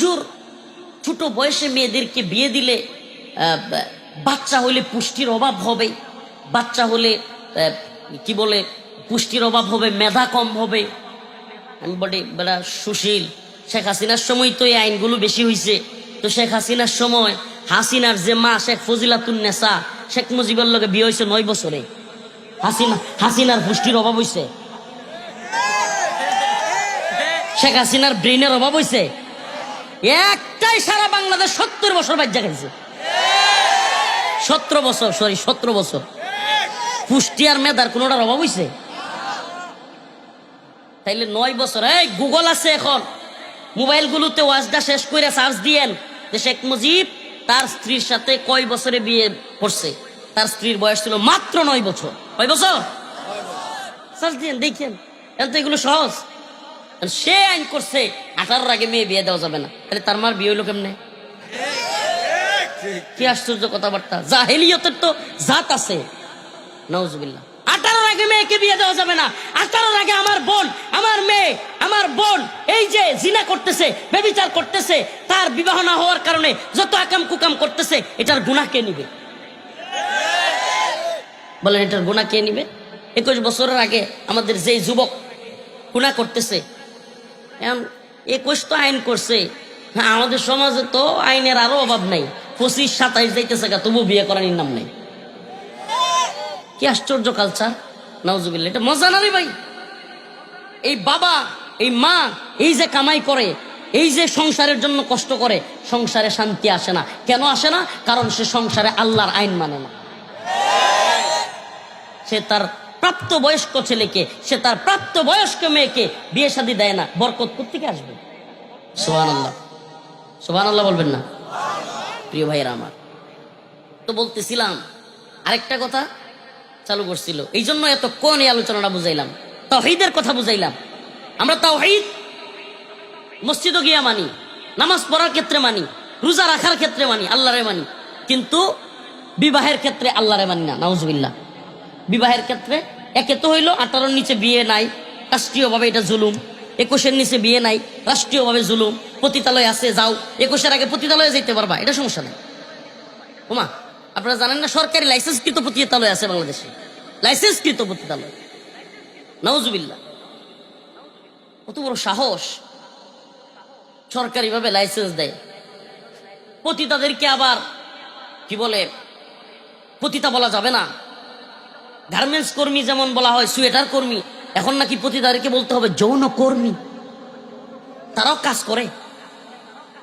হুজুর, ছোট বয়সে মেয়েদেরকে বিয়ে দিলে বাচ্চা হলে পুষ্টির অভাব হবে, বাচ্চা হলে কি বলে, পুষ্টির অভাব হবে, মেধা কম হবে। আমি বলি, বেড়া সুশীল, শেখ হাসিনার সময় তো এই আইনগুলো বেশি হয়েছে তো শেখ হাসিনার সময় হাসিনার যে মা শেখ ফজিলাতুন নেসা, শেখ মুজিবের লগে বিয়ে হয়েছে নয় বছরে। হাসিনা, হাসিনার পুষ্টির অভাব হয়েছে শেখ হাসিনার ব্রেনের অভাব হয়েছে একটাই সারা বাংলাদেশ সত্তর বছর বাজ্যা খাইছে। সতেরো বছর সরি সতেরো বছর। পুষ্টি আর মেধার কোনোটার অভাব হয়েছে তাইলে নয় বছর, এই গুগল আছে এখন। মোবাইলগুলোতে ওয়াজটা শেষ করে সার্চ দিয়েন। যে শেখ মুজিব তার স্ত্রীর সাথে কয় বছরে বিয়ে করছে? তার স্ত্রীর বয়স ছিল মাত্র নয় বছর। কয় বছর? সার্চ দিয়েন দেখেন তো এগুলো সহজ। সে আইন করছে, আঠারোর আগে মেয়ে বিয়ে দেওয়া যাবে না। তাহলে তার মার বিয়ে হইল কেমনে? কি আশ্চর্য কথাবার্তা। যা জাহেলিয়তের তো জাত আছে। নওজুবিল্লাহ আঠারোর আগে মেয়েকে বিয়ে দেওয়া যাবে না। আঠারোর আগে আমার বোন, আমার মেয়ে, আমার বোন, এই যে জিনা করতেছে বেবিচার করতেছে, তার বিবাহ না হওয়ার কারণে যত আকাম কুকাম করতেছে, এটার গুণা কে নিবে? বলেন, এটার গুণা কে নিবে? একুশ বছরের আগে আমাদের যে যুবক গুণা করতেছে একুশ তো আইন করছে। হ্যাঁ আমাদের সমাজে তো আইনের আরও অভাব নাই। পঁচিশ, সাতাইশ যাইতেছে গা তবু বিয়ে করার নাম নেই। কি আশ্চর্য কালচার নওজুবিল্লা এটা মজা না ভাই? এই বাবা, এই মা, এই যে কামাই করে, এই যে সংসারের জন্য কষ্ট করে, সংসারে শান্তি আসে না। কেন আসে না? কারণ সে সংসারে আল্লাহর আইন মানে না। সে তার প্রাপ্ত বয়স্ক ছেলেকে, সে তার প্রাপ্ত বয়স্ক মেয়েকে বিয়ে শাদী দেয় না, বরকত থেকে আসবে? সোহান আল্লাহ সোহান আল্লাহ বলবেন না। প্রিয় ভাইয়েরা আমার, তো বলতেছিলাম, আরেকটা কথা চালু করছিল। এই জন্য এত কোন এই আলোচনাটা বুঝাইলাম? তাওহীদের কথা বুঝাইলাম। আমরা তাওহীদ, মসজিদও গিয়া মানি, নামাজ পড়ার ক্ষেত্রে মানি, রোজা রাখার ক্ষেত্রে মানি, আল্লাহরে মানি। কিন্তু বিবাহের ক্ষেত্রে আল্লাহরে মানি না, নাউজবিল্লাহ। বিবাহের ক্ষেত্রে একে তো হইল আঠারোর নিচে বিয়ে নাই, রাষ্ট্রীয়ভাবে এটা জুলুম। একুশের নিচে বিয়ে নাই, রাষ্ট্রীয়ভাবে জুলুম। পতিতালয় আছে, যাও। একুশের আগে পতিতালয়ে যেতে পারবা, এটা সমস্যা নেই। ওমা, আপনারা জানেন না, সরকারি লাইসেন্সকৃত পতিতালয় আছে বাংলাদেশে। লাইসেন্সকৃত পতিতালয়। নওজুবিল্লা কত বড় সাহস। সরকারিভাবে লাইসেন্স দেয়। পতিতাদেরকে আবার, কি বলে, পতিতা বলা যাবে না। গার্মেন্টস কর্মী যেমন বলা হয়, সোয়েটার কর্মী, এখন নাকি পতিতাদেরকে বলতে হবে যৌন কর্মী। তারাও কাজ করে।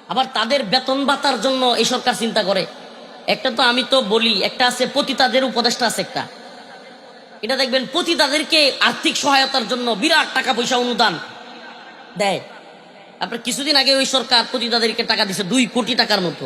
আবার তাদের বেতন ভাতার জন্য এই সরকার চিন্তা করে। একটা তো আমি তো বলি, একটা আছে পতিতাদের উপদেষ্টা আছে একটা। এটা দেখবেন পতিতাদেরকে আর্থিক সহায়তার জন্য বিরাট টাকা পয়সা অনুদান দেয়। আপনার কিছুদিন আগে ওই সরকার পতিতাদেরকে টাকা দিছে দুই কোটি টাকার মতো।